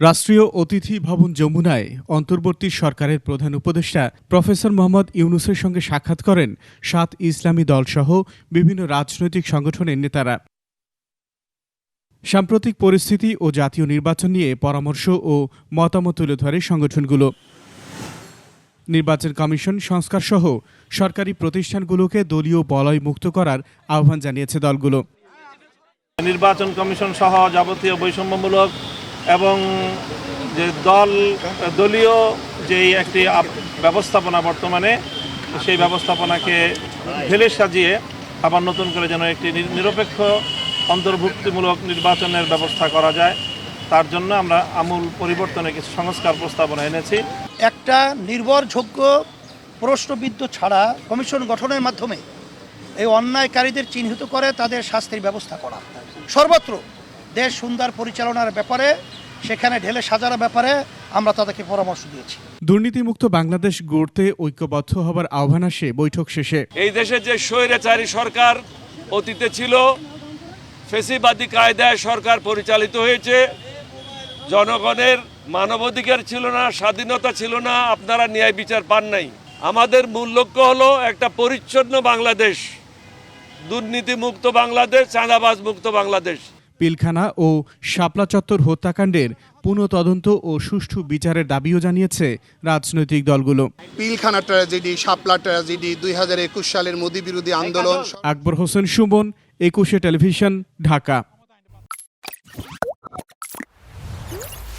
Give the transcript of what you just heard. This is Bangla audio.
রাষ্ট্রীয় অতিথি ভবন যমুনায় অন্তর্বর্তী সরকারের প্রধান উপদেষ্টা প্রফেসর মোহাম্মদ ইউনুসের সঙ্গে সাক্ষাৎ করেন সাত ইসলামী দলসহ বিভিন্ন রাজনৈতিক সংগঠনের নেতারা। সাম্প্রতিক পরিস্থিতি ও জাতীয় নির্বাচন নিয়ে পরামর্শ ও মতামত তুলে ধরে সংগঠনগুলো। নির্বাচন কমিশন সংস্কারসহ সরকারি প্রতিষ্ঠানগুলোকে দলীয় বলয় মুক্ত করার আহ্বান জানিয়েছে দলগুলো। নির্বাচন কমিশন সহ যাবতীয় বৈষম্যমূলক এবং যে দল, দলীয় যেই একটি ব্যবস্থাপনা বর্তমানে, সেই ব্যবস্থাপনাকে ঢেলে সাজিয়ে আবার নতুন করে যেন একটি নিরপেক্ষ, অন্তর্ভুক্তিমূলক নির্বাচনের ব্যবস্থা করা যায়, তার জন্য আমরা আমূল পরিবর্তনে কিছু সংস্কার প্রস্তাবনা এনেছি। একটা নির্ভরযোগ্য প্রশ্নবিদ্ধ ছাড়া কমিশন গঠনের মাধ্যমে এই অন্যায়কারীদের চিহ্নিত করে তাদের শাস্তির ব্যবস্থা করা। সর্বত্র দেশ সুন্দর পরিচালনার ব্যাপারে সেখানে ঢেলে সাজানোর ব্যাপারে আমরা তাদেরকে পরামর্শ দিয়েছি। দুর্নীতিমুক্ত বাংলাদেশ গড়তে ঐক্যবদ্ধ হবার আহ্বান আসে বৈঠক শেষে। এই দেশে যে স্বৈরাচারী সরকার অতীতে ছিল ফেসিবাদী কায়দায় সরকার পরিচালিত হয়েছে জনগণের মানবাধিকার ছিল না স্বাধীনতা ছিল না আপনারা ন্যায় বিচার পান নাই। আমাদের মূল লক্ষ্য হলো একটা পরিচ্ছন্ন বাংলাদেশ দুর্নীতিমুক্ত বাংলাদেশ চাঁদাবাজ মুক্ত বাংলাদেশ। পিলখানা ও শাপলা চত্বর হত্যাকাণ্ডের পুনঃ তদন্ত ও সুষ্ঠু বিচারের দাবিও জানিয়েছে রাজনৈতিক দলগুলো। পিলখানা ট্র্যাজেডি শাপলা ট্র্যাজেডি দুই হাজার একুশ সালের মোদী বিরোধী আন্দোলন। আকবর হোসেন সুমন একুশে টেলিভিশন ঢাকা।